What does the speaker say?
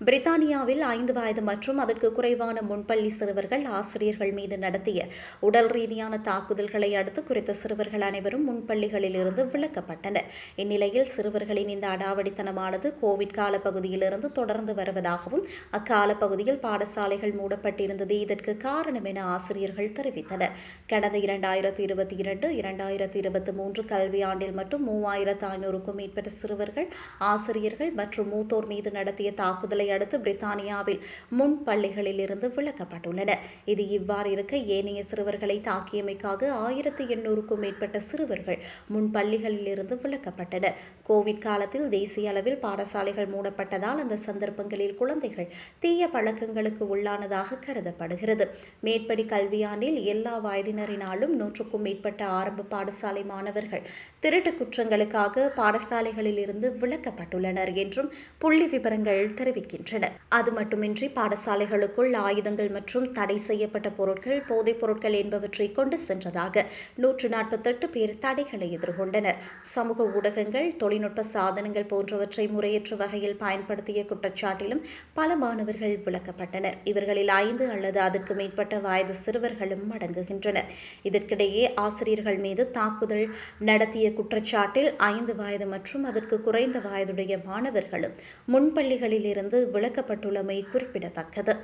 பிரித்தானியாவில் ஐந்து வயது மற்றும் அதற்கு குறைவான முன்பள்ளி சிறுவர்கள் ஆசிரியர்கள் மீது நடத்திய உடல் ரீதியான தாக்குதல்களை அடுத்து குறித்த சிறுவர்கள் அனைவரும் முன்பள்ளிகளில் இருந்து விலக்கப்பட்டனர். இந்நிலையில் சிறுவர்களின் இந்த அடாவடித்தனமானது கோவிட் கால பகுதியிலிருந்து தொடர்ந்து வருவதாகவும் அக்கால பகுதியில் பாடசாலைகள் மூடப்பட்டிருந்தது. இதற்கு காரணம் என ஆசிரியர்கள் தெரிவித்தனர். கடந்த இரண்டாயிரத்தி இருபத்தி இரண்டு இரண்டாயிரத்தி இருபத்தி மூன்று கல்வியாண்டில் மட்டும் மூவாயிரத்து ஐநூறுக்கும் மேற்பட்ட சிறுவர்கள் ஆசிரியர்கள் மற்றும் மூத்தோர் மீது நடத்திய தாக்குதலை அடுத்து பிரித்தானியாவில் முன் பள்ளிகளில் இருந்து விலக்கப்பட்டுள்ளனர். இது இவ்வாறு இருக்க ஏனைய சிறுவர்களை தாக்கியமைக்காக ஆயிரத்தி எண்ணூறுக்கும் மேற்பட்ட சிறுவர்கள் முன் பள்ளிகளில் இருந்து விலக்கப்பட்டனர். கோவிட் காலத்தில் தேசிய அளவில் பாடசாலைகள் மூடப்பட்டதால் அந்த சந்தர்ப்பங்களில் குழந்தைகள் தீய பழக்கங்களுக்கு உள்ளானதாக கருதப்படுகிறது. மேற்படி கல்வியாண்டில் எல்லா வயதினரினாலும் நூற்றுக்கும் மேற்பட்ட ஆரம்ப பாடசாலை மாணவர்கள் திருட்டு குற்றங்களுக்காக பாடசாலைகளில் இருந்து விலக்கப்பட்டுள்ளனர் என்றும் புள்ளி விவரங்கள் தெரிவிக்கின்றன. அது மட்டுமின்றி பாடசாலைகளுக்குள் ஆயுதங்கள் மற்றும் தடை செய்யப்பட்ட பொருட்கள் போதைப் பொருட்கள் என்பவற்றை கொண்டு சென்றதாக நூற்று நாற்பத்தெட்டு பேர் தடைகளை எதிர்கொண்டனர். சமூக ஊடகங்கள் தொழில்நுட்ப சாதனங்கள் போன்றவற்றை முறையற்ற வகையில் பயன்படுத்திய குற்றச்சாட்டிலும் பல மாணவர்கள் விளக்கப்பட்டனர். இவர்களில் ஐந்து அல்லது அதற்கு மேற்பட்ட வயது சிறுவர்களும் அடங்குகின்றனர். இதற்கிடையே ஆசிரியர்கள் மீது தாக்குதல் நடத்திய குற்றச்சாட்டில் ஐந்து வயது மற்றும் அதற்கு குறைந்த வயதுடைய மாணவர்களும் முன்பள்ளிகளில் விளக்கப்பட்டுள்ளமை குறிப்பிடத்தக்கது.